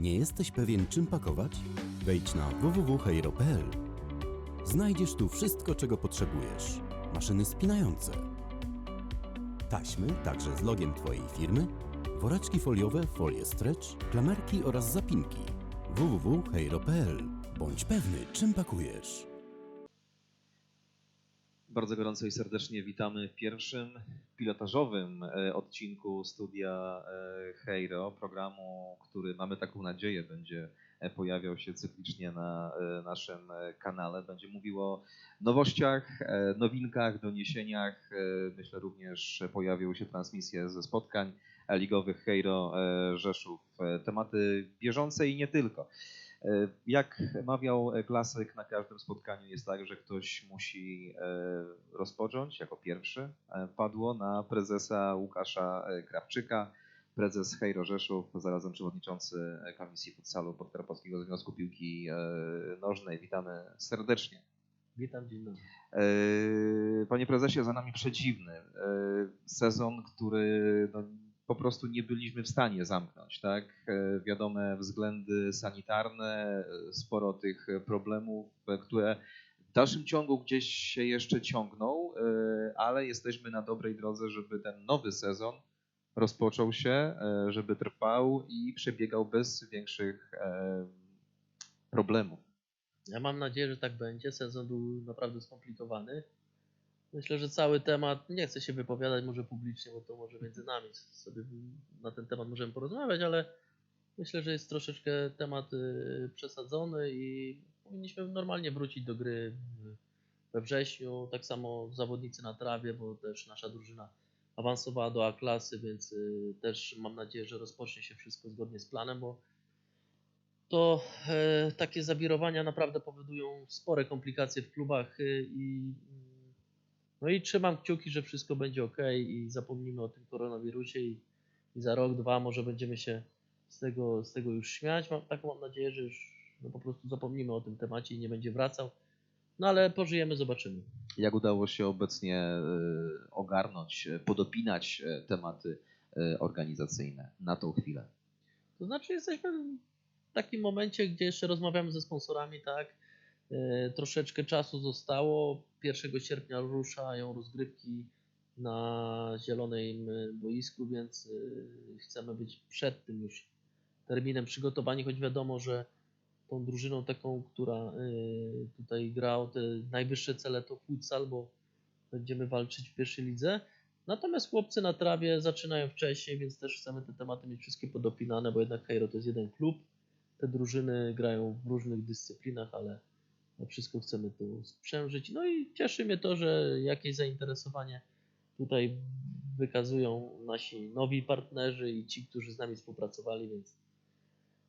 Nie jesteś pewien czym pakować? Wejdź na www.heiro.pl. Znajdziesz tu wszystko, czego potrzebujesz. Maszyny spinające, taśmy, także z logiem Twojej firmy, woreczki foliowe, folie stretch, klamerki oraz zapinki. www.heiro.pl. Bądź pewny, czym pakujesz. Bardzo gorąco i serdecznie witamy w pierwszym pilotażowym e, odcinku studia e, Heiro, programu, który mamy taką nadzieję będzie e, pojawiał się cyklicznie na naszym kanale. Będzie mówił o nowościach, nowinkach, doniesieniach. Myślę również pojawią się transmisje ze spotkań ligowych Heiro Rzeszów. Tematy bieżące i nie tylko. E, Jak mawiał e, klasyk, na każdym spotkaniu jest tak, że ktoś musi e, rozpocząć jako pierwszy. E, Padło na prezesa Łukasza e, Krawczyka, prezes Hejro Rzeszów, zarazem przewodniczący e, Komisji Futsalu Podkarpackiego Związku Piłki e, Nożnej. Witamy serdecznie. Witam, dzień dobry. E, Panie prezesie, za nami przedziwny e, sezon, który no, po prostu nie byliśmy w stanie zamknąć, tak? E, Wiadome względy sanitarne, e, sporo tych problemów, e, które w dalszym ciągu gdzieś się jeszcze ciągną, ale jesteśmy na dobrej drodze, żeby ten nowy sezon rozpoczął się, żeby trwał i przebiegał bez większych problemów. Ja mam nadzieję, że tak będzie. Sezon był naprawdę skomplikowany. Myślę, że cały temat, nie chcę się wypowiadać może publicznie, bo to może między nami sobie na ten temat możemy porozmawiać, ale myślę, że jest troszeczkę temat y, przesadzony i powinniśmy normalnie wrócić do gry we wrześniu. Tak samo zawodnicy na trawie, bo też nasza drużyna awansowała do A-klasy, więc y, też mam nadzieję, że rozpocznie się wszystko zgodnie z planem, bo to e, takie zawirowania naprawdę powodują spore komplikacje w klubach y, i no i trzymam kciuki, że wszystko będzie ok i zapomnimy o tym koronawirusie i, i za rok, dwa może będziemy się z tego, z tego już śmiać. Mam taką mam nadzieję, że już no, po prostu zapomnimy o tym temacie i nie będzie wracał. No ale pożyjemy, zobaczymy. Jak udało się obecnie e, ogarnąć, e, podopinać e, tematy organizacyjne na tą chwilę? To znaczy jesteśmy w takim momencie, gdzie jeszcze rozmawiamy ze sponsorami, tak? E, Troszeczkę czasu zostało. 1 sierpnia ruszają rozgrywki na zielonym e, boisku, więc e, chcemy być przed tym już terminem przygotowani, choć wiadomo, że tą drużyną taką, która tutaj gra o te najwyższe cele to futsal, bo będziemy walczyć w pierwszej lidze. Natomiast chłopcy na trawie zaczynają wcześniej, więc też chcemy te tematy mieć wszystkie podopinane, bo jednak Cairo to jest jeden klub. Te drużyny grają w różnych dyscyplinach, ale wszystko chcemy tu sprzężyć. No i cieszy mnie to, że jakieś zainteresowanie tutaj wykazują nasi nowi partnerzy i ci, którzy z nami współpracowali, więc,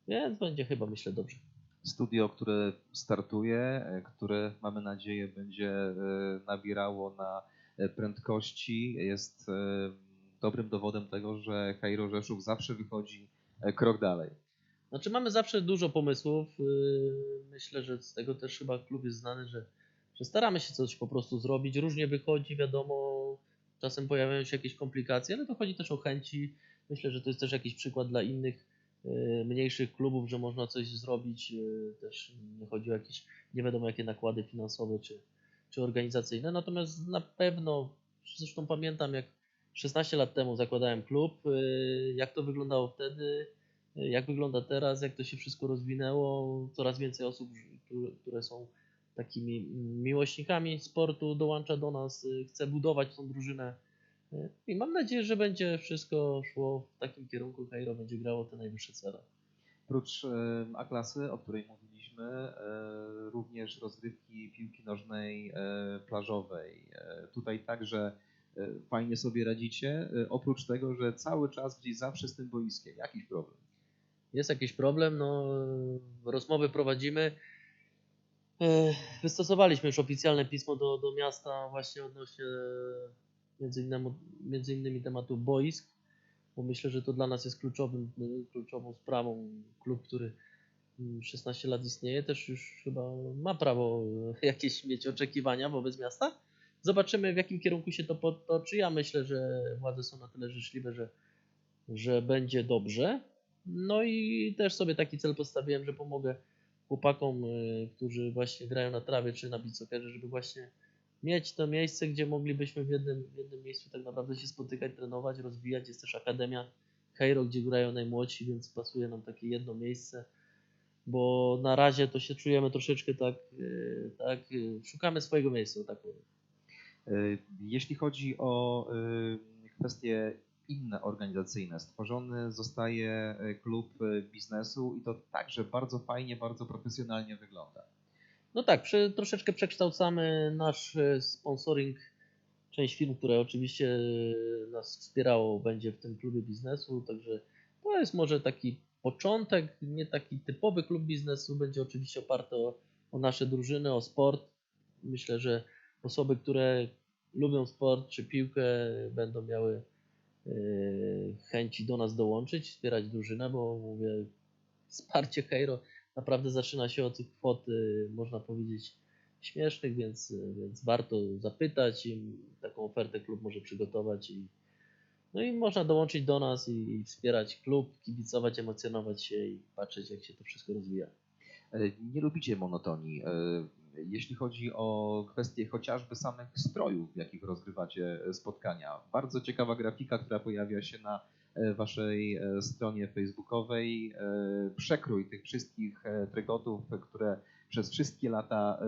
więc będzie chyba myślę dobrze. Studio, które startuje, e, które mamy nadzieję będzie e, nabierało na e, prędkości, jest dobrym dowodem tego, że Cairo Rzeszów zawsze wychodzi krok dalej. Znaczy mamy zawsze dużo pomysłów. yy, Myślę, że z tego też chyba klub jest znany, że, że staramy się coś po prostu zrobić. Różnie wychodzi, wiadomo, czasem pojawiają się jakieś komplikacje, ale to chodzi też o chęci. Myślę, że to jest też jakiś przykład dla innych yy, mniejszych klubów, że można coś zrobić. yy, Też nie chodzi o jakieś nie wiadomo jakie nakłady finansowe czy, czy organizacyjne. Natomiast na pewno, zresztą pamiętam jak 16 lat temu zakładałem klub, jak to wyglądało wtedy, jak wygląda teraz, jak to się wszystko rozwinęło. Coraz więcej osób, które- są takimi miłośnikami sportu, dołącza do nas, chce budować tą drużynę. I mam nadzieję, że będzie wszystko szło w takim kierunku, Cairo będzie grało te najwyższe cele. Prócz e, A-klasy, o której mówiliśmy, e, również rozgrywki piłki nożnej e, plażowej. Tutaj także fajnie sobie radzicie, oprócz tego, że cały czas gdzieś zawsze z tym boiskiem. Jakiś problem. Jest jakiś problem, no rozmowy prowadzimy. E, Wystosowaliśmy już oficjalne pismo do, do miasta właśnie odnośnie między innymi, między innymi tematu boisk, bo myślę, że to dla nas jest kluczowym, kluczową sprawą. Klub, który mm, 16 lat istnieje, też już chyba ma prawo jakieś mieć oczekiwania wobec miasta. Zobaczymy w jakim kierunku się to potoczy. Ja myślę, że władze są na tyle życzliwe, że, że będzie dobrze. No i też sobie taki cel postawiłem, że pomogę chłopakom, y, którzy właśnie grają na trawie czy na beachsoccerze, żeby właśnie mieć to miejsce, gdzie moglibyśmy w jednym, w jednym miejscu tak naprawdę się spotykać, trenować, rozwijać. Jest też Akademia Hejro, gdzie grają najmłodsi, więc pasuje nam takie jedno miejsce, bo na razie to się czujemy troszeczkę tak, y, tak y, szukamy swojego miejsca, tak powiem. Jeśli chodzi o kwestie inne organizacyjne, stworzony zostaje e, klub e, biznesu i to także bardzo fajnie, bardzo profesjonalnie wygląda. No tak, prze, troszeczkę przekształcamy nasz e, sponsoring. Część firm, które oczywiście nas wspierało, będzie w tym klubie biznesu, także to jest może taki początek, nie taki typowy klub biznesu, będzie oczywiście oparty o, o nasze drużyny, o sport. Myślę, że osoby, które lubią sport czy piłkę, będą miały chęci do nas dołączyć, wspierać drużynę, bo mówię, wsparcie Hejro naprawdę zaczyna się od tych kwot, y, można powiedzieć, śmiesznych, więc, y, więc warto zapytać i taką ofertę klub może przygotować i no i można dołączyć do nas i, i wspierać klub, kibicować, emocjonować się i patrzeć jak się to wszystko rozwija. E, Nie lubicie monotonii. E, Jeśli chodzi o kwestie chociażby samych strojów, w jakich rozgrywacie spotkania. Bardzo ciekawa grafika, która pojawia się na e, waszej e, stronie facebookowej. E, Przekrój tych wszystkich e, trykotów, które przez wszystkie lata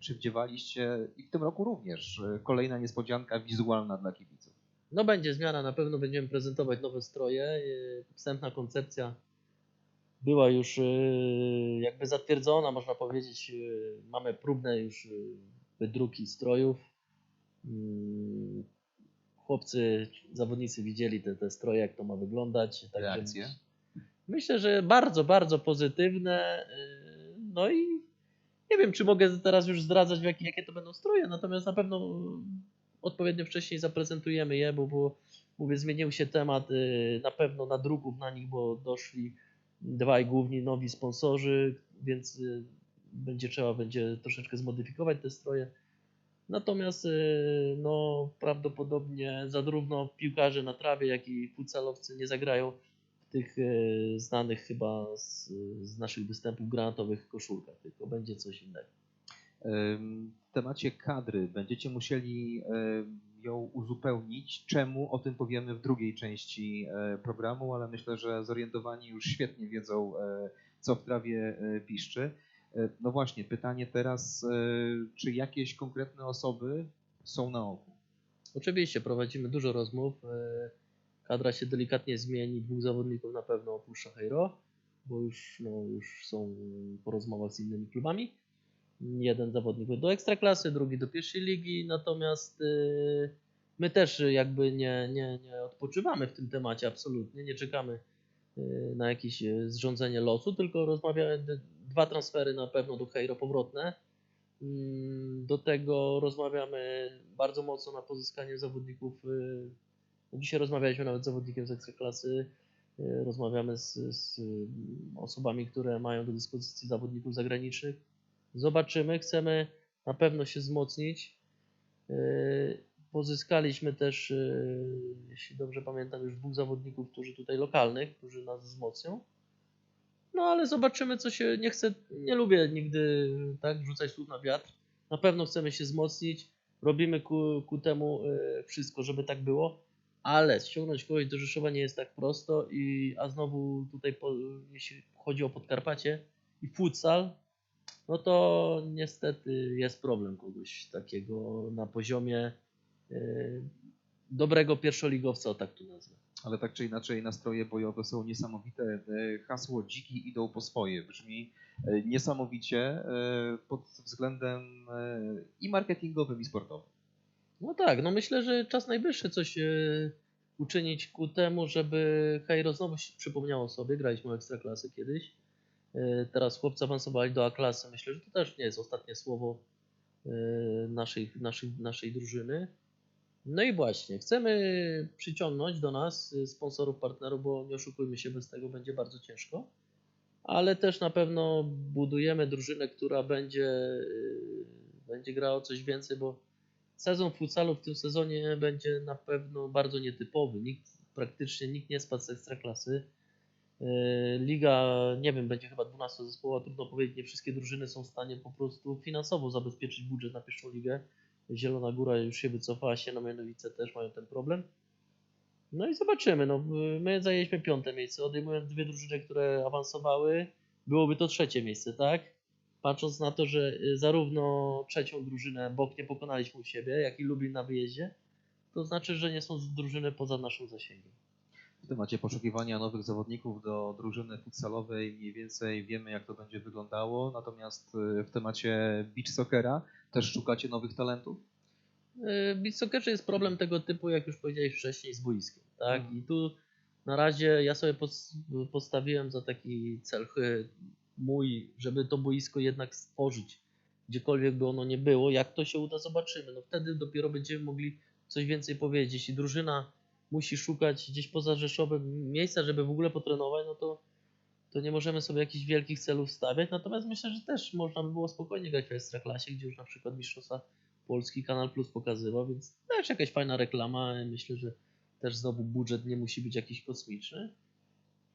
przywdziewaliście i w tym roku również. E, Kolejna niespodzianka wizualna dla kibiców. No będzie zmiana, na pewno będziemy prezentować nowe stroje. Wstępna koncepcja była już y, jakby zatwierdzona, można powiedzieć. y, Mamy próbne już y, wydruki strojów. Mm, Chłopcy, zawodnicy widzieli te, te stroje, jak to ma wyglądać. także Reakcje? Myślę, że bardzo, bardzo pozytywne. No i nie wiem, czy mogę teraz już zdradzać, jakie, jakie to będą stroje, natomiast na pewno odpowiednio wcześniej zaprezentujemy je, bo, bo mówię, zmienił się temat na pewno na druków na nich, bo doszli dwaj główni nowi sponsorzy, więc y, będzie trzeba będzie troszeczkę zmodyfikować te stroje. Natomiast y, no, prawdopodobnie zarówno piłkarze na trawie, jak i futsalowcy nie zagrają w tych y, znanych chyba z, z naszych występów granatowych koszulkach, tylko będzie coś innego. W temacie kadry będziecie musieli ją uzupełnić. Czemu? O tym powiemy w drugiej części e, programu, ale myślę, że zorientowani już świetnie wiedzą, e, co w trawie e, piszczy. No właśnie, pytanie teraz, czy jakieś konkretne osoby są na oku? Oczywiście prowadzimy dużo rozmów. Kadra się delikatnie zmieni. Dwóch zawodników na pewno opuszcza Hejro, bo już, no, już są po rozmowach z innymi klubami. Jeden zawodnik do ekstraklasy, drugi do pierwszej ligi. Natomiast e, my też jakby nie, nie, nie odpoczywamy w tym temacie absolutnie. Nie czekamy e, na jakieś e, zrządzenie losu, tylko rozmawiamy. Dwa transfery na pewno do Hejro powrotne. Mm, Do tego rozmawiamy bardzo mocno na pozyskanie zawodników. y, no Dzisiaj rozmawialiśmy nawet z zawodnikiem z Ekstraklasy. y, Rozmawiamy z, z y, osobami, które mają do dyspozycji zawodników zagranicznych. Zobaczymy, chcemy na pewno się wzmocnić. Y, Pozyskaliśmy też, y, jeśli dobrze pamiętam, już dwóch zawodników, którzy tutaj lokalnych, którzy nas wzmocnią. No ale zobaczymy, co się. Nie chcę, nie lubię nigdy tak rzucać słów na wiatr. Na pewno chcemy się wzmocnić. Robimy ku, ku temu e, wszystko, żeby tak było, ale ściągnąć kogoś do Rzeszowa nie jest tak prosto. I, a znowu tutaj, po, jeśli chodzi o Podkarpacie i futsal, no to niestety jest problem kogoś takiego na poziomie e, dobrego pierwszoligowca, o tak tu nazwę. Ale tak czy inaczej nastroje bojowe są niesamowite. E, Hasło dziki idą po swoje brzmi e, niesamowicie pod względem i marketingowym, i sportowym. No tak, no myślę, że czas najwyższy coś uczynić ku temu, żeby Cairo znowu się przypomniało sobie. Graliśmy o ekstraklasy kiedyś. E, teraz chłopcy awansowali do A-klasy. Myślę, że to też nie jest ostatnie słowo e, naszej, naszej, naszej drużyny. No i właśnie, chcemy przyciągnąć do nas e, sponsorów, partnerów, bo nie oszukujmy się, bez tego będzie bardzo ciężko. Ale też na pewno budujemy drużynę, która będzie, będzie grała coś więcej, bo sezon futsalu w tym sezonie będzie na pewno bardzo nietypowy. Nikt, praktycznie nikt nie spadł z ekstraklasy. Yy, Liga, nie wiem, będzie chyba 12 zespołów, trudno powiedzieć, nie wszystkie drużyny są w stanie po prostu finansowo zabezpieczyć budżet na pierwszą ligę. Zielona Góra już się wycofała, się, no mianowicie też mają ten problem. No i zobaczymy. No, my zajęliśmy piąte miejsce, odejmując dwie drużyny, które awansowały, byłoby to trzecie miejsce, tak? Patrząc na to, że y, zarówno trzecią drużynę Bok nie pokonaliśmy u siebie, jak i Lublin na wyjeździe, to znaczy, że nie są drużyny poza naszym zasięgiem. W temacie poszukiwania nowych zawodników do drużyny futsalowej mniej więcej wiemy, jak to będzie wyglądało, natomiast y, w temacie beach soccera też szukacie nowych talentów? W beach soccerze jest problem tego typu, jak już powiedziałeś wcześniej, z boiskiem, tak? Mhm. I tu na razie ja sobie pos- postawiłem za taki cel chy- mój, żeby to boisko jednak stworzyć, gdziekolwiek by ono nie było. Jak to się uda, zobaczymy. No wtedy dopiero będziemy mogli coś więcej powiedzieć. Jeśli drużyna musi szukać gdzieś poza Rzeszowem miejsca, żeby w ogóle potrenować, no to, to nie możemy sobie jakichś wielkich celów stawiać. Natomiast myślę, że też można by było spokojnie grać w Ekstraklasie, gdzie już na przykład Mistrzostwa Polski Kanal Plus pokazywał, więc też jakaś fajna reklama. Myślę, że też znowu budżet nie musi być jakiś kosmiczny.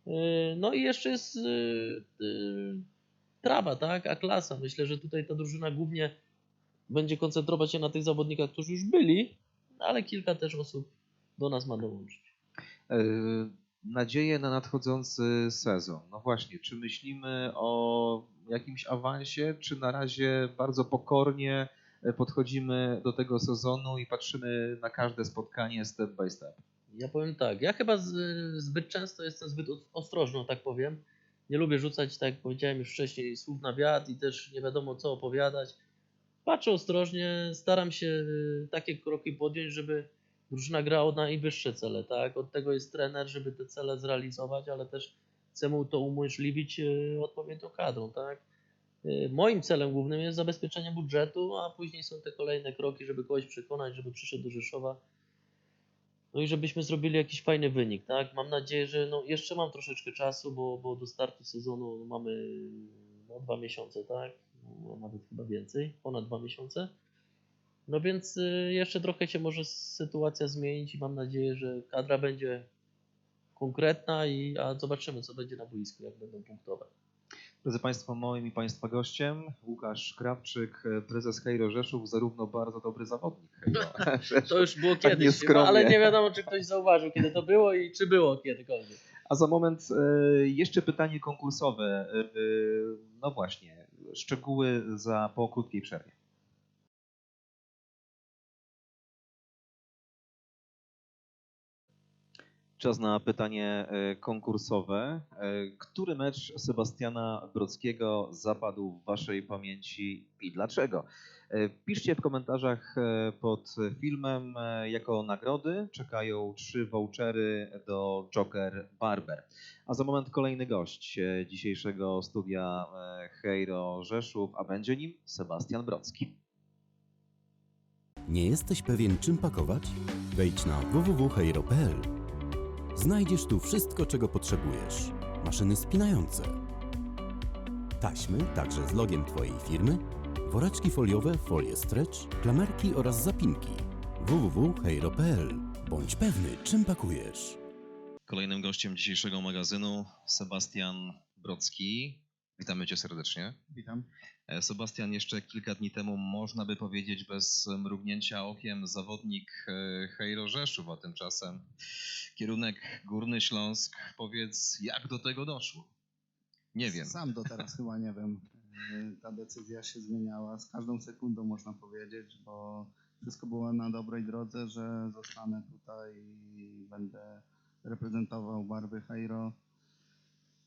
Yy, No i jeszcze jest yy, yy, trawa, tak? A klasa. Myślę, że tutaj ta drużyna głównie będzie koncentrować się na tych zawodnikach, którzy już byli, ale kilka też osób do nas ma dołączyć. E, Nadzieje na nadchodzący sezon. No właśnie, czy myślimy o jakimś awansie, czy na razie bardzo pokornie e, podchodzimy do tego sezonu i patrzymy na każde spotkanie step by step? Ja powiem tak, ja chyba zbyt często jestem zbyt os- ostrożny, tak powiem. Nie lubię rzucać, tak jak powiedziałem już wcześniej, słów na wiatr i też nie wiadomo co opowiadać. Patrzę ostrożnie, staram się y, takie kroki podjąć, żeby drużyna grała o najwyższe cele, tak? Od tego jest trener, żeby te cele zrealizować, ale też chcę mu to umożliwić y, odpowiednią kadrą, tak? Y, Moim celem głównym jest zabezpieczenie budżetu, a później są te kolejne kroki, żeby kogoś przekonać, żeby przyszedł do Rzeszowa. No i żebyśmy zrobili jakiś fajny wynik, tak? Mam nadzieję, że no jeszcze mam troszeczkę czasu, bo, bo do startu sezonu mamy no, dwa miesiące, tak? No, nawet chyba więcej, ponad dwa miesiące. No więc y, jeszcze trochę się może sytuacja zmienić i mam nadzieję, że kadra będzie konkretna i a zobaczymy co będzie na boisku, jak będą punktować. Drodzy Państwo, moim i Państwa gościem Łukasz Krawczyk, prezes Hejro Rzeszów, zarówno bardzo dobry zawodnik Hejro Rzeszów, To już było Tak kiedyś, ale nie wiadomo czy ktoś zauważył kiedy to było i czy było kiedykolwiek. A za moment e, jeszcze pytanie konkursowe. E, e, No właśnie, szczegóły za po krótkiej przerwie. Czas na pytanie e, konkursowe. E, Który mecz Sebastiana Brockiego zapadł w Waszej pamięci i dlaczego? E, Piszcie w komentarzach pod filmem. Jako nagrody czekają trzy vouchery do Joker Barber. A za moment kolejny gość dzisiejszego studia Hejro Rzeszów, a będzie nim Sebastian Brocki. Nie jesteś pewien, czym pakować? Wejdź na www.heiro.pl. Znajdziesz tu wszystko, czego potrzebujesz. Maszyny spinające, taśmy, także z logiem Twojej firmy, woreczki foliowe, folie stretch, klamerki oraz zapinki. www.heiro.pl. Bądź pewny, czym pakujesz. Kolejnym gościem dzisiejszego magazynu Sebastian Brocki. Witamy Cię serdecznie. Witam. E, Sebastian jeszcze kilka dni temu, można by powiedzieć bez mrugnięcia okiem, zawodnik e, Hejro Rzeszów, a tymczasem kierunek Górny Śląsk. Powiedz, jak do tego doszło? Nie wiem. Sam do teraz chyba nie wiem. Yy, Ta decyzja się zmieniała z każdą sekundą, można powiedzieć, bo wszystko było na dobrej drodze, że zostanę tutaj i będę reprezentował barwy Hejro.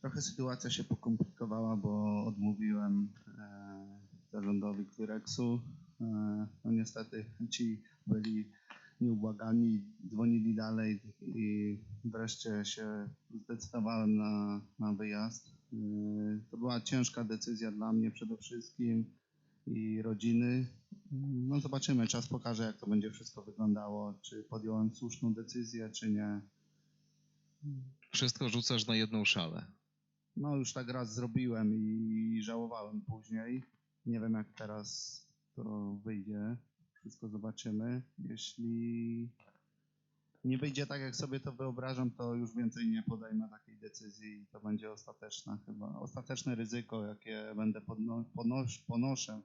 Trochę sytuacja się pokomplikowała, bo odmówiłem e, zarządowi Quirexu. E, no niestety ci byli nieubłagani, dzwonili dalej i wreszcie się zdecydowałem na, na wyjazd. Yy, To była ciężka decyzja dla mnie przede wszystkim i rodziny. No zobaczymy, czas pokaże jak to będzie wszystko wyglądało, czy podjąłem słuszną decyzję, czy nie. Wszystko rzucasz na jedną szalę. No już tak raz zrobiłem i żałowałem później. Nie wiem jak teraz to wyjdzie. Wszystko zobaczymy. Jeśli nie wyjdzie tak, jak sobie to wyobrażam, to już więcej nie podejmę takiej decyzji i to będzie ostateczna chyba, ostateczne ryzyko, jakie będę ponosz, ponoszę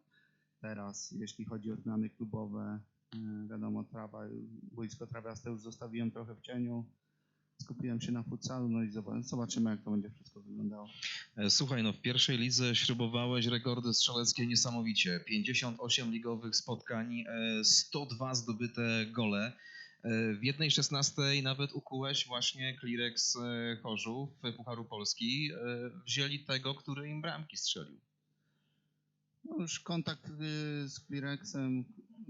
teraz, jeśli chodzi o zmiany klubowe. Yy, Wiadomo, trawa, boisko trawiaste już zostawiłem trochę w cieniu, skupiłem się na futsalu, no i zobac- zobaczymy, jak to będzie wszystko wyglądało. E, Słuchaj, no w pierwszej lidze śrubowałeś rekordy strzeleckie niesamowicie. 58 ligowych spotkań, e, 102 zdobyte gole. E, W jednej szesnastej nawet ukułeś właśnie Klirex e, Chorzów Pucharu Polski. E, Wzięli tego, który im bramki strzelił. Już kontakt y, z Clearexem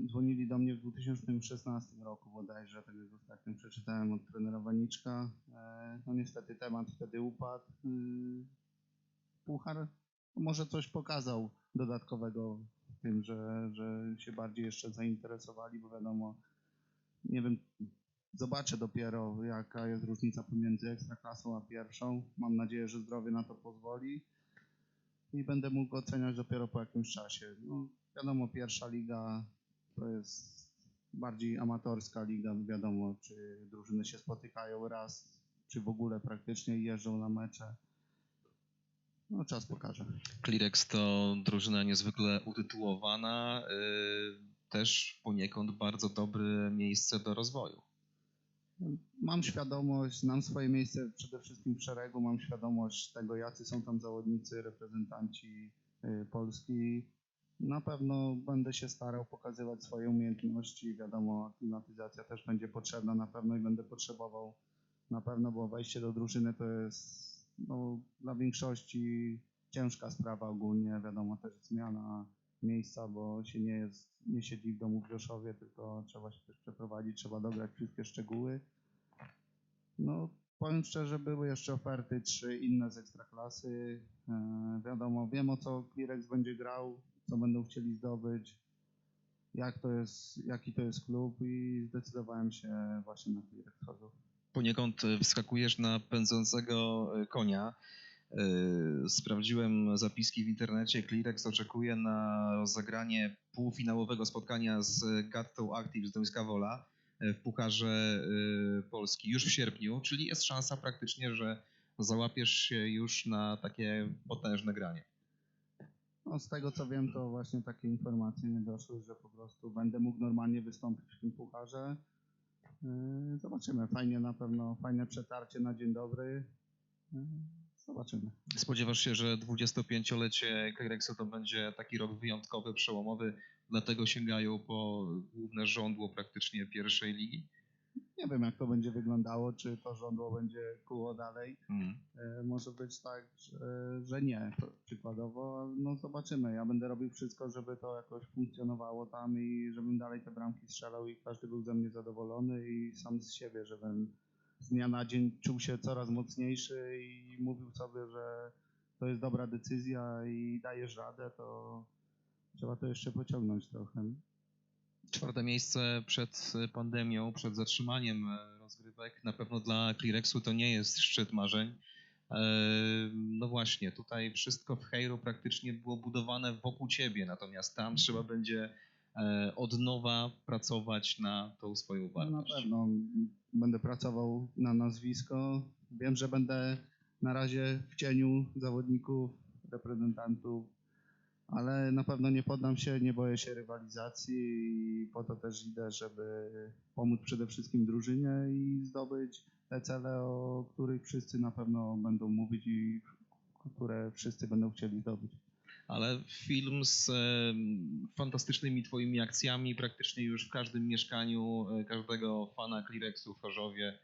dzwonili do mnie w 2016 roku bodajże, tak jak ostatnio przeczytałem od trenera Waniczka. E, No niestety temat wtedy upadł. Y, Puchar może coś pokazał dodatkowego w tym, że, że się bardziej jeszcze zainteresowali, bo wiadomo, nie wiem, zobaczę dopiero jaka jest różnica pomiędzy ekstraklasą a pierwszą. Mam nadzieję, że zdrowie na to pozwoli i będę mógł oceniać dopiero po jakimś czasie. No, wiadomo, pierwsza liga to jest bardziej amatorska liga, wiadomo, czy drużyny się spotykają raz, czy w ogóle praktycznie jeżdżą na mecze. No, czas pokaże. Klirex to drużyna niezwykle utytułowana, e, też poniekąd bardzo dobre miejsce do rozwoju. Mam świadomość, znam swoje miejsce przede wszystkim w szeregu, mam świadomość tego, jacy są tam zawodnicy, reprezentanci y, Polski. Na pewno będę się starał pokazywać swoje umiejętności. Wiadomo, aklimatyzacja też będzie potrzebna na pewno i będę potrzebował na pewno, bo wejście do drużyny to jest no, dla większości ciężka sprawa ogólnie. Wiadomo, też zmiana miejsca, bo się nie, jest, nie siedzi w domu w Rzeszowie, tylko trzeba się też przeprowadzić, trzeba dograć wszystkie szczegóły. No, powiem szczerze, były jeszcze oferty, trzy inne z ekstraklasy. E, wiadomo, wiem o co Klirex będzie grał, co będą chcieli zdobyć, jak to jest, jaki to jest klub i zdecydowałem się właśnie na Klirex poniekąd e, wskakujesz na pędzącego e, konia. E, Sprawdziłem zapiski w internecie. Klirex oczekuje na rozegranie półfinałowego spotkania z Gattą Active z Dońska Wola e, w Pucharze e, Polski już w sierpniu, czyli jest szansa praktycznie, że załapiesz się już na takie potężne granie. No, z tego co wiem, to właśnie takie informacje nie doszły, że po prostu będę mógł normalnie wystąpić w tym pucharze. Yy, Zobaczymy. Fajnie na pewno, fajne przetarcie na dzień dobry. Zobaczymy. Spodziewasz się, że 25-lecie Klirexu to będzie taki rok wyjątkowy, przełomowy, dlatego sięgają po główne żądło praktycznie pierwszej ligi? Nie wiem, jak to będzie wyglądało, czy to żądło będzie kuło dalej. Mm. E, Może być tak, że, że nie, przykładowo, no zobaczymy. Ja będę robił wszystko, żeby to jakoś funkcjonowało tam i żebym dalej te bramki strzelał i każdy był ze mnie zadowolony i sam z siebie, żebym z dnia na dzień czuł się coraz mocniejszy i mówił sobie, że to jest dobra decyzja i dajesz radę, to trzeba to jeszcze pociągnąć trochę. Czwarte miejsce przed pandemią, przed zatrzymaniem e, rozgrywek. Na pewno dla Klirexu to nie jest szczyt marzeń. E, No właśnie, tutaj wszystko w Hejru praktycznie było budowane wokół ciebie, natomiast tam trzeba będzie od nowa pracować na tą swoją wartość. na pewno będę pracował na nazwisko. Wiem, że będę na razie w cieniu zawodników, reprezentantów, ale na pewno nie poddam się, nie boję się rywalizacji i po to też idę, żeby pomóc przede wszystkim drużynie i zdobyć te cele, o których wszyscy na pewno będą mówić i które wszyscy będą chcieli zdobyć. Ale film z fantastycznymi twoimi akcjami praktycznie już w każdym mieszkaniu e, każdego fana Klirexu w Chorzowie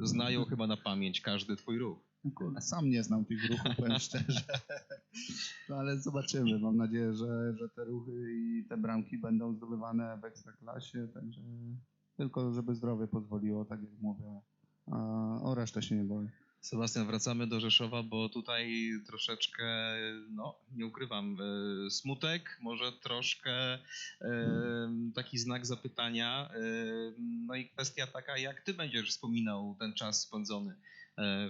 znają chyba na pamięć każdy twój ruch. Kurde, sam nie znam tych ruchów, powiem szczerze. No ale zobaczymy. Mam nadzieję, że, że te ruchy i te bramki będą zdobywane w ekstraklasie, także tylko żeby zdrowie pozwoliło, tak jak mówię. A o resztę się nie boję. Sebastian, wracamy do Rzeszowa, bo tutaj troszeczkę, no nie ukrywam, e, smutek, może troszkę e, taki znak zapytania. e, No i kwestia taka, jak ty będziesz wspominał ten czas spędzony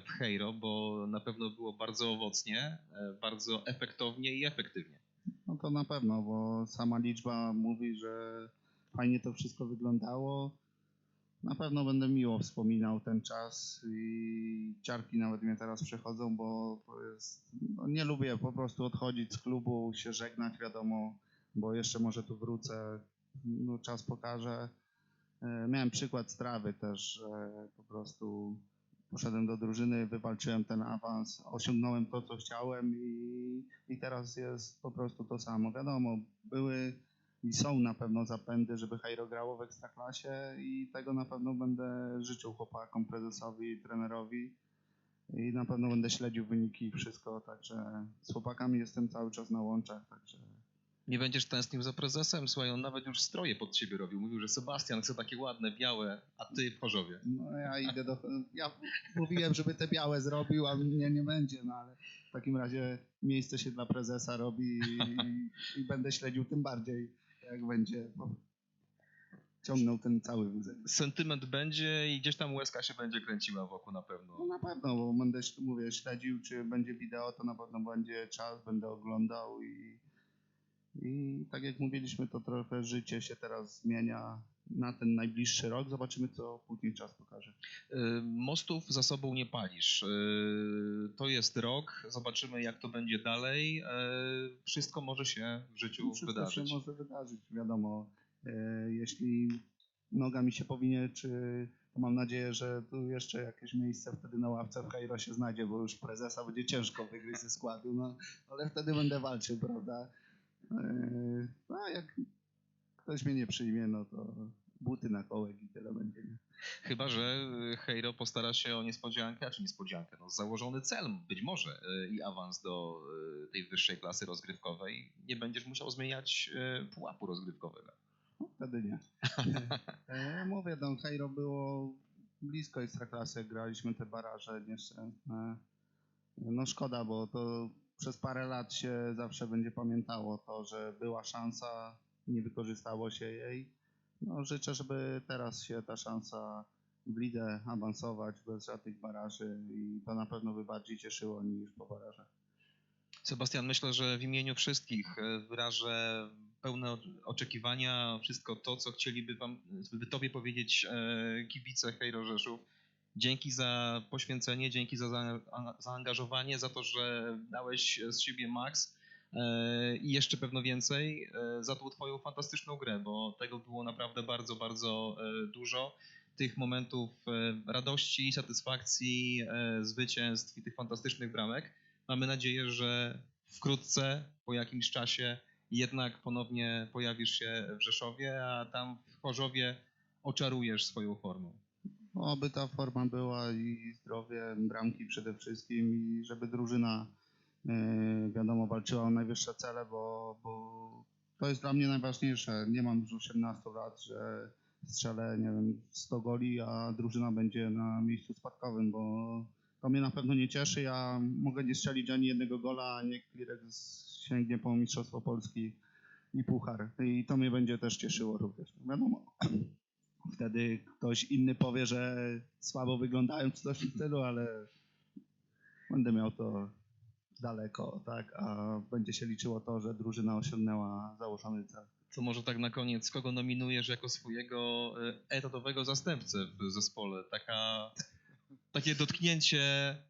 w Hejro, bo na pewno było bardzo owocnie, bardzo efektownie i efektywnie. No to na pewno, bo sama liczba mówi, że fajnie to wszystko wyglądało. Na pewno będę miło wspominał ten czas i ciarki nawet mnie teraz przechodzą, bo jest. No nie lubię po prostu odchodzić z klubu, się żegnać, wiadomo, bo jeszcze może tu wrócę. No, czas pokaże. E, Miałem przykład strawy też, że po prostu poszedłem do drużyny, wywalczyłem ten awans, osiągnąłem to, co chciałem i, i teraz jest po prostu to samo. Wiadomo, były i są na pewno zapędy, żeby Hajro grało w Ekstraklasie i tego na pewno będę życzył chłopakom, prezesowi trenerowi i na pewno będę śledził wyniki i wszystko, także z chłopakami jestem cały czas na łączach, także Nie będziesz tęsknił za prezesem? Słuchaj, on nawet już stroje pod ciebie robił. Mówił, że Sebastian chce takie ładne, białe, a ty w Chorzowie. no ja idę do... Ja mówiłem, żeby te białe zrobił, a mnie nie będzie, no ale w takim razie miejsce się dla prezesa robi i, i będę śledził tym bardziej, jak będzie ciągnął ten cały wózek. Sentyment będzie i gdzieś tam łezka się będzie kręciła wokół na No pewno. na pewno, bo będę, mówię, śledził, czy będzie wideo, to na pewno będzie czas, będę oglądał i, i tak jak mówiliśmy, to trochę życie się teraz zmienia na ten najbliższy rok. Zobaczymy, co później czas pokaże. Y, Mostów za sobą nie palisz. Y, To jest rok, zobaczymy jak to będzie dalej. Y, Wszystko może się w życiu Wszystko wydarzyć. się może wydarzyć, wiadomo. Jeśli noga mi się powinie, czy to mam nadzieję, że tu jeszcze jakieś miejsce wtedy na ławce w Kairo się znajdzie, bo już prezesa będzie ciężko wygryźć ze składu, no, ale wtedy będę walczył, prawda? No, jak ktoś mnie nie przyjmie, no to buty na kołek i tyle będzie. Nie? Chyba, że y, Hejro postara się o niespodziankę, a czy niespodziankę, no założony cel być może y, i awans do y, tej wyższej klasy rozgrywkowej. Nie będziesz musiał zmieniać pułapu rozgrywkowego. No, wtedy nie. E, mówię, no Kairo było blisko Ekstraklasy, graliśmy te baraże nieszczęsne. No szkoda, bo to przez parę lat się zawsze będzie pamiętało to, że była szansa, nie wykorzystało się jej. No życzę, żeby teraz się ta szansa w lidze awansować bez żadnych baraży i to na pewno by bardziej cieszyło niż po barażach. Sebastian, myślę, że w imieniu wszystkich e, wyrażę pełne oczekiwania, wszystko to, co chcieliby wam, by tobie powiedzieć e, kibice Hejro Rzeszów. Dzięki za poświęcenie, dzięki za za- zaangażowanie, za to, że dałeś z siebie max e, i jeszcze pewno więcej e, za tą twoją fantastyczną grę, bo tego było naprawdę bardzo, bardzo e, dużo. Tych momentów e, radości, satysfakcji, e, zwycięstw i tych fantastycznych bramek. Mamy nadzieję, że wkrótce, po jakimś czasie, jednak ponownie pojawisz się w Rzeszowie, a tam w Chorzowie oczarujesz swoją formą. Oby ta forma była i zdrowie, bramki przede wszystkim i żeby drużyna e, wiadomo walczyła o najwyższe cele, bo, bo to jest dla mnie najważniejsze. Nie mam już 18 lat, że strzelę, nie wiem, 100 goli, a drużyna będzie na miejscu spadkowym, bo to mnie na pewno nie cieszy. Ja mogę nie strzelić ani jednego gola, a nie Klirek sięgnie po Mistrzostwo Polski i Puchar. I to mnie będzie też cieszyło również. Wiadomo, wtedy ktoś inny powie, że słabo wyglądają czy coś w stylu, ale będę miał to daleko, tak, a będzie się liczyło to, że drużyna osiągnęła założony cel. To może tak na koniec, kogo nominujesz jako swojego e, etatowego zastępcę w zespole? Taka, takie dotknięcie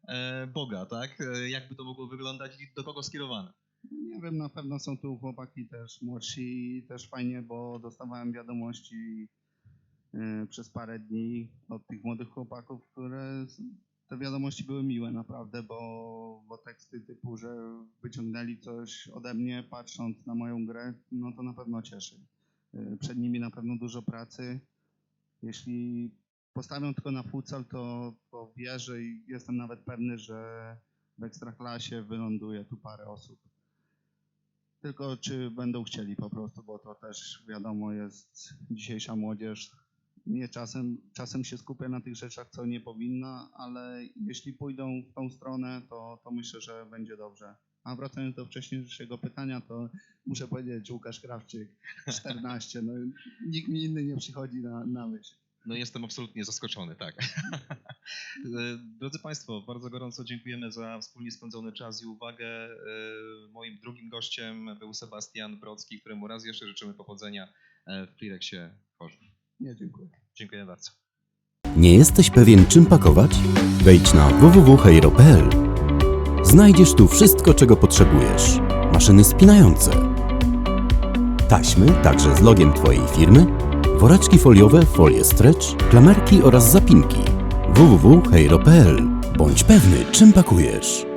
e, Boga, tak? E, Jakby to mogło wyglądać i do kogo skierowane? Nie wiem, na pewno są tu chłopaki też młodsi i też fajnie, bo dostawałem wiadomości przez parę dni od tych młodych chłopaków, które te wiadomości były miłe naprawdę, bo, bo teksty typu, że wyciągnęli coś ode mnie patrząc na moją grę, no to na pewno cieszy. Y, Przed nimi na pewno dużo pracy. Jeśli postawią tylko na futsal, to, to wierzę i jestem nawet pewny, że w Ekstraklasie wyląduje tu parę osób. Tylko czy będą chcieli po prostu, bo to też wiadomo jest dzisiejsza młodzież. Nie czasem, czasem się skupia na tych rzeczach, co nie powinna, ale jeśli pójdą w tą stronę, to, to myślę, że będzie dobrze. A wracając do wcześniejszego pytania, to muszę powiedzieć Łukasz Krawczyk, 14. No, nikt mi inny nie przychodzi na, na myśl. No jestem absolutnie zaskoczony, tak. Drodzy Państwo, bardzo gorąco dziękujemy za wspólnie spędzony czas i uwagę. E, Moim drugim gościem był Sebastian Brocki, któremu raz jeszcze życzymy powodzenia e, w Klireksie Chorzów. Nie, dziękuję. Dziękuję bardzo. Nie jesteś pewien czym pakować? Wejdź na www.heiro.pl. Znajdziesz tu wszystko, czego potrzebujesz. Maszyny spinające, taśmy, także z logiem Twojej firmy, woreczki foliowe, folie stretch, klamerki oraz zapinki. www.heiro.pl. Bądź pewny, czym pakujesz.